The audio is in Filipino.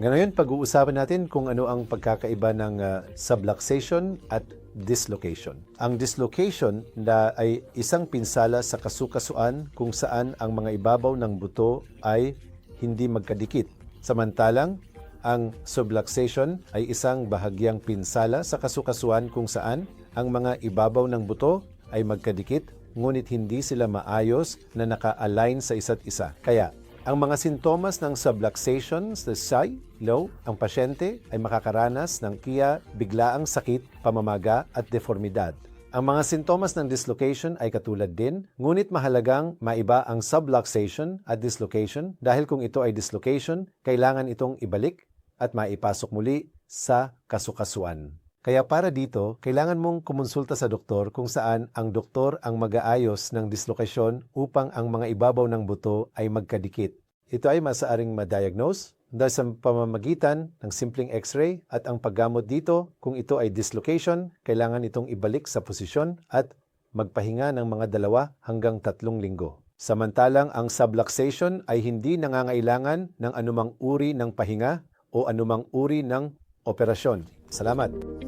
Ngayon, pag-uusapan natin kung ano ang pagkakaiba ng ah, subluxation at dislocation. Ang dislocation na ay isang pinsala sa kasukasuan kung saan ang mga ibabaw ng buto ay hindi magkadikit. Samantalang, ang subluxation ay isang bahagyang pinsala sa kasukasuan kung saan ang mga ibabaw ng buto ay magkadikit ngunit hindi sila maayos na naka-align sa isa't isa. Kaya, ang mga sintomas ng subluxation sa SI, low, ang pasyente ay makakaranas ng kiya, biglaang sakit, pamamaga at deformidad. Ang mga sintomas ng dislocation ay katulad din, ngunit mahalagang maiba ang subluxation at dislocation dahil kung ito ay dislocation, kailangan itong ibalik at maipasok muli sa kasukasuan. Kaya para dito, kailangan mong kumonsulta sa doktor kung saan ang doktor ang mag-aayos ng dislokasyon upang ang mga ibabaw ng buto ay magkadikit. Ito ay masaaring ma-diagnose dahil sa pamamagitan ng simpleng x-ray at ang paggamot dito, kung ito ay dislocation, kailangan itong ibalik sa posisyon at magpahinga ng mga dalawa hanggang tatlong linggo. Samantalang ang subluxation ay hindi nangangailangan ng anumang uri ng pahinga o anumang uri ng operasyon. Salamat!